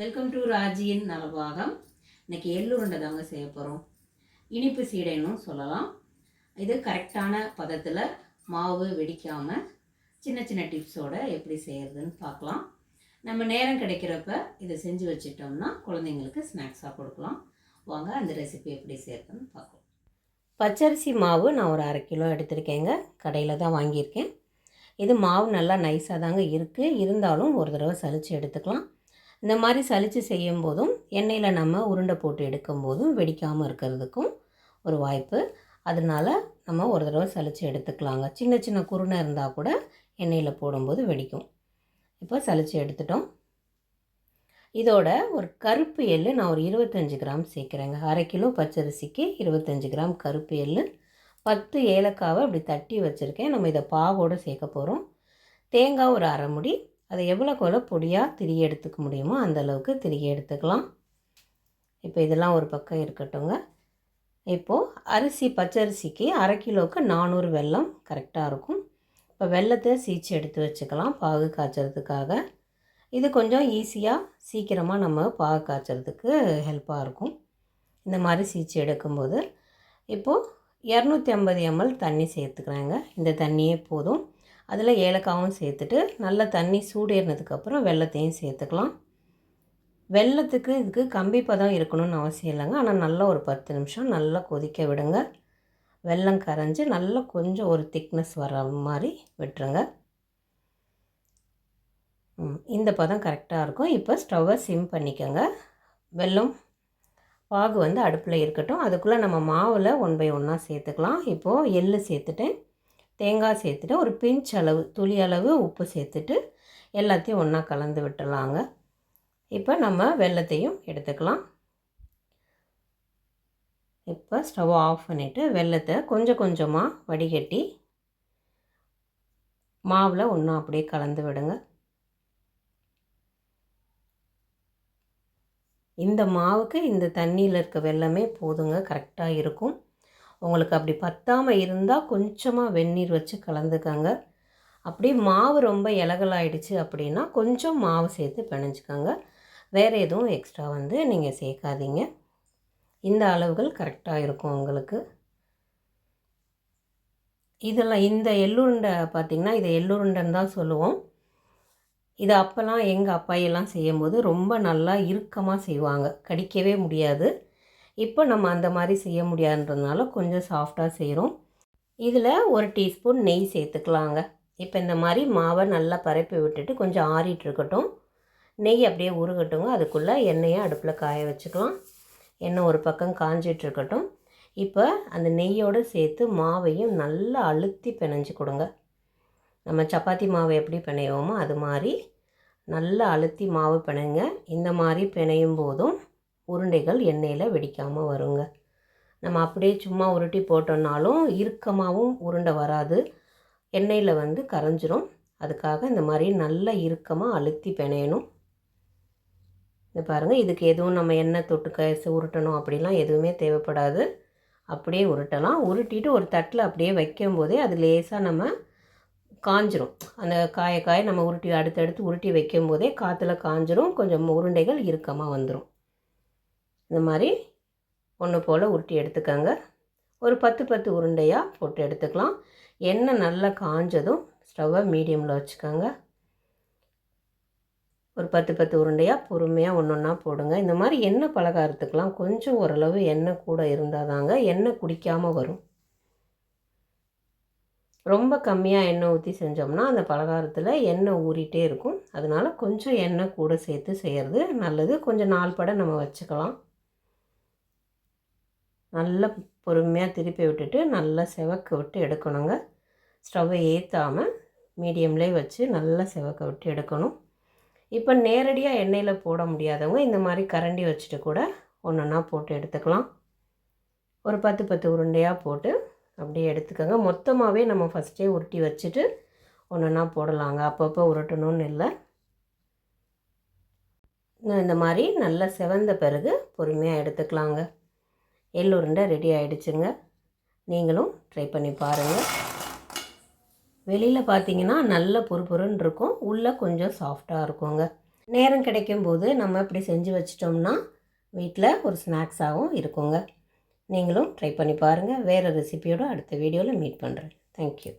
Welcome to ராஜியின் Nalabagam. இன்னைக்கு எள்ளுருண்டை தாங்க செய்ய போகிறோம் இனிப்பு சீடைன்னு சொல்லலாம். இது கரெக்டான பதத்தில் மாவு வெடிக்காமல் சின்ன சின்ன டிப்ஸோடு எப்படி செய்கிறதுன்னு பார்க்கலாம். நம்ம நேரம் கிடைக்கிறப்ப இதை செஞ்சு வச்சிட்டோம்னா குழந்தைங்களுக்கு ஸ்நாக்ஸாக கொடுக்கலாம். வாங்க அந்த ரெசிபி எப்படி செய்கிறதுன்னு பார்க்கலாம். பச்சரிசி மாவு நான் ஒரு அரை கிலோ எடுத்திருக்கேங்க. கடையில் தான் வாங்கியிருக்கேன். இது மாவு நல்லா நைஸாக தாங்க இருக்குது இருந்தாலும் ஒரு தடவை சலித்து எடுத்துக்கலாம். இந்த மாதிரி சலித்து செய்யும் போதும் எண்ணெயில் நம்ம உருண்டை போட்டு எடுக்கும் போதும் வெடிக்காமல் இருக்கிறதுக்கும் ஒரு வாய்ப்பு. அதனால நம்ம ஒரு தடவை சலித்து எடுத்துக்கலாங்க. சின்ன சின்ன குருணை இருந்தால் கூட எண்ணெயில் போடும்போது வெடிக்கும். இப்போ சலித்து எடுத்துட்டோம். இதோட ஒரு கருப்பு எள்ளு நான் ஒரு இருபத்தஞ்சி கிராம் சேர்க்குறேங்க. அரை கிலோ பச்சரிசிக்கு இருபத்தஞ்சி கிராம் கருப்பு எள்ளு. பத்து ஏலக்காவை அப்படி தட்டி வச்சுருக்கேன். நம்ம இதை பாவோடு சேர்க்க போகிறோம் தேங்காய் ஒரு அரை முடி அதை எவ்வளோக்கு எவ்வளோ பொடியாக திரிய எடுத்துக்க முடியுமோ அந்தளவுக்கு திரிய எடுத்துக்கலாம். இப்போ இதெல்லாம் ஒரு பக்கம் இருக்கட்டுங்க இப்போது அரிசி பச்சரிசிக்கு அரை கிலோவுக்கு நானூறு வெல்லம் கரெக்டாக இருக்கும். இப்போ வெள்ளத்தை சீச்சு எடுத்து வச்சுக்கலாம் பாகு காய்ச்சறதுக்காக. இது கொஞ்சம் ஈஸியாக சீக்கிரமாக நம்ம பாகு காய்ச்சறதுக்கு ஹெல்ப்பாக இருக்கும். இந்த மாதிரி சீச்சு எடுக்கும்போது. இப்போது இரநூத்தி ஐம்பது எம்எல் தண்ணி சேர்த்துக்கிறாங்க. இந்த தண்ணியே போதும். அதில் ஏலக்காவும் சேர்த்துட்டு நல்ல தண்ணி சூடேறினதுக்கப்புறம் வெள்ளத்தையும் சேர்த்துக்கலாம். வெள்ளத்துக்கு இதுக்கு கம்பி பதம் இருக்கணும்னு அவசியம் இல்லைங்க. ஆனால் நல்லா ஒரு பத்து நிமிஷம் நல்லா கொதிக்க விடுங்க. வெல்லம் கரைஞ்சி நல்லா கொஞ்சம் ஒரு திக்னஸ் வர மாதிரி விட்டுருங்க. இந்த பதம் கரெக்டாக இருக்கும். இப்போ ஸ்டவ்வை சிம் பண்ணிக்கோங்க. வெல்லம் பாகு வந்து அடுப்பில் இருக்கட்டும். அதுக்குள்ளே நம்ம மாவில் ஒன் பை ஒன்னாக சேர்த்துக்கலாம். இப்போது எள்ளு சேர்த்துட்டேன். தேங்காய் சேர்த்துட்டு ஒரு பிஞ்ச் அளவு துளி அளவு உப்பு சேர்த்துட்டு எல்லாத்தையும் ஒன்றா கலந்து விட்டுலாங்க இப்போ நம்ம வெள்ளத்தையும் எடுத்துக்கலாம். இப்போ ஸ்டவ் ஆஃப் பண்ணிவிட்டு வெள்ளத்தை கொஞ்சம் கொஞ்சமாக வடிகட்டி மாவில் ஒன்றா அப்படியே கலந்து விடுங்க. இந்த மாவுக்கு இந்த தண்ணியில் இருக்க வெள்ளமே போதுங்க கரெக்டாக இருக்கும். உங்களுக்கு அப்படி பத்தாமல் இருந்தால் கொஞ்சமாக வெந்நீர் வச்சு கலந்துக்கங்க. அப்படியே மாவு ரொம்ப இலகலாயிடுச்சு அப்படின்னா கொஞ்சம் மாவு சேர்த்து பிணைஞ்சிக்கோங்க. வேறு எதுவும் எக்ஸ்ட்ரா வந்து நீங்கள் சேர்க்காதீங்க. இந்த அளவுகள் கரெக்டாக இருக்கும் உங்களுக்கு. இதெல்லாம் இந்த எள்ளுருண்டை பார்த்திங்கன்னா இதை எள்ளுருண்டைன்னு தான் சொல்லுவோம். இது அப்போல்லாம் எங்கள் அப்பாயெல்லாம் செய்யும்போது ரொம்ப நல்லா இறுக்கமாக செய்வாங்க. கடிக்கவே முடியாது. இப்போ நம்ம அந்த மாதிரி செய்ய முடியாதுன்றதுனால கொஞ்சம் சாஃப்டாக செய்கிறோம் இதில் ஒரு டீஸ்பூன் நெய் சேர்த்துக்கலாங்க. இப்போ இந்த மாதிரி மாவை நல்லா பரப்பி விட்டுட்டு கொஞ்சம் ஆறிட்டு இருக்கட்டும். நெய் அப்படியே உருகட்டுங்க. அதுக்குள்ளே எண்ணெயை அடுப்பில் காய வச்சுக்கலாம். எண்ணெய் ஒரு பக்கம் காஞ்சிட்டு இருக்கட்டும். இப்போ அந்த நெய்யோடு சேர்த்து மாவையும் நல்லா அழுத்தி பிணைஞ்சு கொடுங்க. நம்ம சப்பாத்தி மாவை எப்படி பிணையோமோ அது மாதிரி நல்லா அழுத்தி மாவு பிணைங்க. இந்த மாதிரி பிணையும் போதும். உருண்டைகள் எண்ணெயில் வெடிக்காமல் வருங்க. நம்ம அப்படியே சும்மா உருட்டி போட்டோம்னாலும் இறுக்கமாகவும் உருண்டை வராது. எண்ணெயில் வந்து கரைஞ்சிரும். அதுக்காக இந்த மாதிரி நல்லா இறுக்கமாக அழுத்தி பிணையணும். இந்த பாருங்கள் இதுக்கு எதுவும் நம்ம எண்ணெய் தொட்டு உருட்டணும் அப்படிலாம் எதுவுமே தேவைப்படாது. அப்படியே உருட்டலாம். உருட்டிட்டு ஒரு தட்டில் அப்படியே வைக்கும் போதே அது லேசாக நம்ம காஞ்சிரும். அந்த காய காய நம்ம உருட்டி அடுத்தடுத்து உருட்டி வைக்கும் போதே காற்றுல காஞ்சிரும். கொஞ்சம் உருண்டைகள் இறுக்கமாக வந்துடும் இந்த மாதிரி ஒன்று போல் உருட்டி எடுத்துக்கோங்க. ஒரு பத்து பத்து உருண்டையாக போட்டு எடுத்துக்கலாம். எண்ணெய் நல்லா காஞ்சதும் ஸ்டவ்வை மீடியமில் வச்சுக்கோங்க. ஒரு பத்து பத்து உருண்டையாக பொறுமையாக ஒன்று ஒன்றா போடுங்க. இந்த மாதிரி எண்ணெய் பலகாரத்துக்கெலாம் கொஞ்சம் ஓரளவு எண்ணெய் கூட இருந்தால் தாங்க எண்ணெய் குடிக்காமல் வரும். ரொம்ப கம்மியாக எண்ணெய் ஊற்றி செஞ்சோம்னா அந்த பலகாரத்தில் எண்ணெய் ஊறிட்டே இருக்கும். அதனால் கொஞ்சம் எண்ணெய் கூட சேர்த்து செய்கிறது நல்லது. கொஞ்சம் நாள் பட நம்ம வச்சுக்கலாம். நல்லா பொறுமையாக திருப்பி விட்டுட்டு நல்லா செவக்க விட்டு எடுக்கணுங்க. ஸ்டவ்வை ஏற்றாமல் மீடியம்லேயே வச்சு நல்லா செவக்க விட்டு எடுக்கணும். இப்போ நேரடியாக எண்ணெயில் போட முடியாதவங்க இந்த மாதிரி கரண்டி வச்சுட்டு கூட ஒன்று ஒன்றா போட்டு எடுத்துக்கலாம். ஒரு பத்து பத்து உருண்டையாக போட்டு அப்படியே எடுத்துக்கோங்க. மொத்தமாகவே நம்ம ஃபஸ்ட்டே உருட்டி வச்சுட்டு ஒன்று ஒன்றா போடலாங்க. அப்பப்போ உருட்டணும்னு இல்லை. இந்த மாதிரி நல்லா செவந்த பிறகு பொறுமையாக எடுத்துக்கலாங்க. எள்ளுருண்டை ரெடி ஆகிடுச்சுங்க நீங்களும் ட்ரை பண்ணி பாருங்கள் வெளியில் பார்த்தீங்கன்னா நல்ல பொறுப்பொருன்னு இருக்கும். உள்ளே கொஞ்சம் சாஃப்டாக இருக்குங்க. நேரம் கிடைக்கும் போது நம்ம இப்படி செஞ்சு வச்சிட்டோம்னா வீட்டில் ஒரு ஸ்நாக்ஸாகவும் இருக்குங்க. நீங்களும் ட்ரை பண்ணி பாருங்கள் வேறு ரெசிபியோடு அடுத்த வீடியோவில் மீட் பண்ணுறேன் தேங்க்யூ